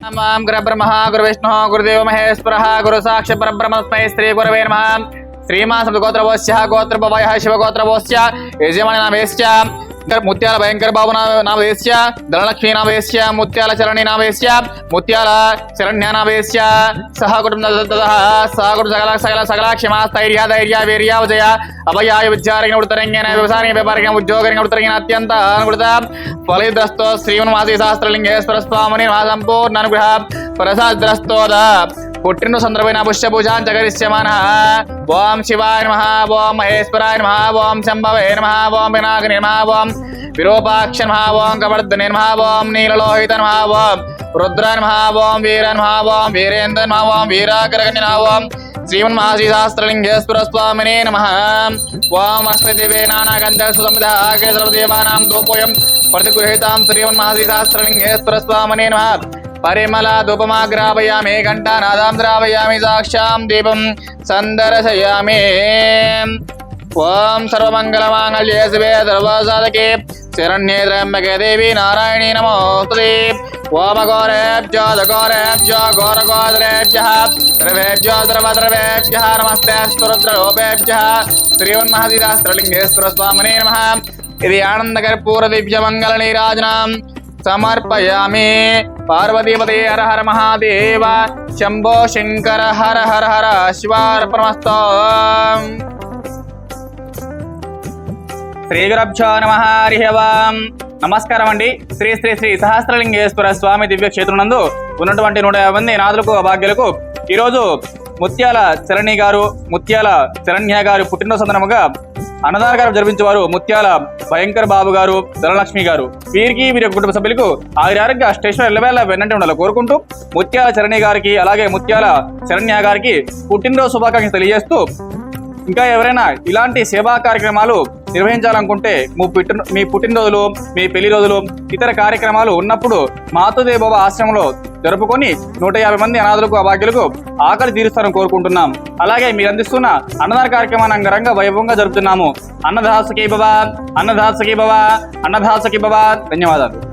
నమాం గురబ్రహ్మ గురు విష్ణు గురుదేవ మహేశ్వర గురు సాక్షి పరబ్రహ్మస్మై శ్రీ గురవే నమ. శ్రీమాన్ సప్తగోత్రవోస్య గోత్రభవయ శివగోత్రవోస్య యజమాని నామేశ్య ముత్యాల భయంకర బాబు నా- ధనలక్ష్మి ధనలక్ష్మీ నామేశ్య ముత్యాల చరణి నామేశ్య ముత్యాల శరణ్య నామేశ్య సహ కుటుంబ సహ కుటుంబ సకల సకల సకల క్షమా స్థైర్య ధైర్య వీర్య విజయ అభయాయ విద్యారంగ ఉడతరంగిన వ్యవసాయ వ్యాపారంగ ఉద్యోగరంగ ఉడతరంగిన అత్యంత అనుకృత ఫలిద్రస్తో శ్రీమన్మాసి శాస్త్రలింగేశ్వర స్వామిని మా సంపూర్ణ అనుగ్రహ. ప్రసాద్రస్తోద పుట్టిన సందర్భమైన పుష్పభూజాన్ జగరిష్యమాన ఓం శివాయ నమ ఓం మహేశ్వరాయ నమ ఓం శంభవే నమ ఓం వినాయక నమ ఓం విరూపాక్ష నమ ఓం కవర్ధనే నమ ఓం నీలలోహిత నమ ఓం రుద్ర నమ ఓం వీర నమ ఓం వీరేంద్ర నమ ఓం వీరాగ్రగణ్య నమ ఓం శ్రీమన్ మహాశ్రీశాస్త్రలింగేశ్వర స్వామినే నమ ఓం అష్టదేవే నానాగంధ సుసముదాగేశ్వరదేవానాం దోపోయం ప్రతిగృహీతాం శ్రీమన్ మహాశ్రీశాస్త్రలింగేశ్వర స్వామినే నమ పరిమళ ధూపమాగ్రాపయామి ఘంటానాదాం ద్రావయామి సాక్షాం దీపం సందర్శయామి. ఓం సర్వమంగళమాంగళ్యే శివే సర్వసాధకే. శరణ్యే త్రయంబకే దేవి నారాయణీ నమోస్తుతే. ఓమ ఘోరేభ్యో ఘోరేభ్యో ఘోరఘోదరేభ్య ద్రవేభ్యో ద్రవద్రవేభ్య నమస్తే స్తురుద్రలోపేభ్య. శ్రీమన్మహదిరాస్త్రలింగేశ్వర స్వామినే నమ. ఇది ఆనందకర్పూర దివ్యమంగళ నీరాజనాం. సమర్పయామి. పార్వతీపతి హర హర మహాదేవ. శంభో శంకర హర హర హర శివార్పణమస్త. శ్రీ గురభ్యో నమ హరి నమస్కారం అండి శ్రీ శ్రీ శ్రీ సహస్రలింగేశ్వర స్వామి దివ్య క్షేత్రనందు ఉన్నటువంటి నూట యాభై మంది నాదులకు భాగ్యులకు ఈరోజు ముత్యాల చరణి గారు ముత్యాల చరణ్య గారు పుట్టినరోజు సందర్భంగా అన్నదాన గారు జరిపించేవారు ముత్యాల భయంకర బాబు గారు ధనలక్ష్మి గారు. వీరికి వీరి కుటుంబ సభ్యులకు ఆరోగ్య స్టేషన్ ఎల్లవేళ వెన్నంటే ఉండాలి కోరుకుంటూ ముత్యాల చరణి గారికి అలాగే ముత్యాల శరణ్య గారికి పుట్టినరోజు శుభాకాంక్షలు తెలియజేస్తూ ఇంకా ఎవరైనా ఇలాంటి సేవా కార్యక్రమాలు నిర్వహించాలనుకుంటే మీ పుట్టిన మీ పుట్టినరోజులు మీ పెళ్ళి రోజులు ఇతర కార్యక్రమాలు ఉన్నప్పుడు మాతృదేవ ఆశ్రమంలో జరుపుకొని నూట యాభై మంది అనాథులకు అభాగ్యులకు ఆకలి తీరుస్తారని కోరుకుంటున్నాం. అలాగే మీరు అందిస్తున్న అన్నదాన కార్యక్రమాన్ని అంగరంగ వైభవంగా జరుపుతున్నాము. అన్నదాసకి బాబా అన్నదాసకి బాబా అన్నదాసకి బాబా. ధన్యవాదాలు.